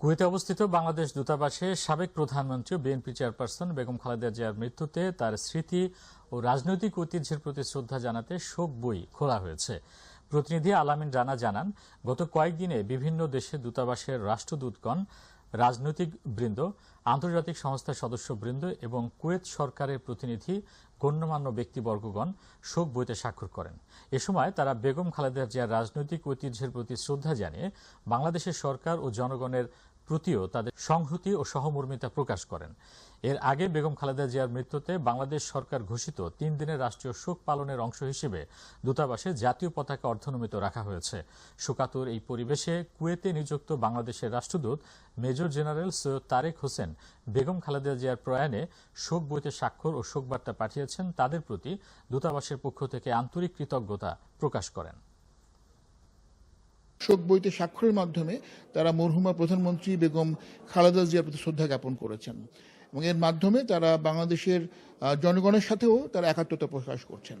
কুয়েতে অবস্থিত বাংলাদেশ দূতাবাসে সাবেক প্রধানমন্ত্রী বিএনপি চেয়ারপারসন বেগম খালেদা জিয়ার মৃত্যুতে তার স্মৃতি ও রাজনৈতিক ঐতিহ্যের প্রতি শ্রদ্ধা জানাতে শোক বই খোলা হয়েছে। প্রতিনিধি আলামিন রানা জানান, গত কয়েকদিনে বিভিন্ন দেশে দূতাবাসের রাষ্ট্রদূতগণ, রাজনৈতিক বৃন্দ, আন্তর্জাতিক সংস্থার সদস্যবৃন্দ এবং কুয়েত সরকারের প্রতিনিধি, গণ্যমান্য ব্যক্তিবর্গগণ শোক বইতে স্বাক্ষর করেন। এ সময় তারা বেগম খালেদা জিয়ার রাজনৈতিক ঐতিহ্যের প্রতি শ্রদ্ধা জানিয়ে বাংলাদেশের সরকার ও জনগণের প্রতিও তাদের সংহতি ও সহমর্মিতা প্রকাশ করেন। এর আগে বেগম খালেদা জিয়ার মৃত্যুতে বাংলাদেশ সরকার ঘোষিত তিন দিনের রাষ্ট্রীয় শোক পালনের অংশ হিসেবে দূতাবাসে জাতীয় পতাকা অর্ধনমিত রাখা হয়েছে। শোকাতুর এই পরিবেশে কুয়েতে নিযুক্ত বাংলাদেশের রাষ্ট্রদূত মেজর জেনারেল সৈয়দ তারেক হোসেন বেগম খালেদা জিয়ার প্রয়াণে শোক বইতে স্বাক্ষর ও শোকবার্তা পাঠিয়েছেন। তাদের প্রতি দূতাবাসের পক্ষ থেকে আন্তরিক কৃতজ্ঞতা প্রকাশ করেন। শোক বইতে স্বাক্ষরের মাধ্যমে তারা মরহুমা প্রধানমন্ত্রী বেগম খালেদা জিয়ার প্রতি শ্রদ্ধা জ্ঞাপন করেছেন এবং এর মাধ্যমে তারা বাংলাদেশের জনগণের সাথেও তারা একাত্মতা প্রকাশ করছেন।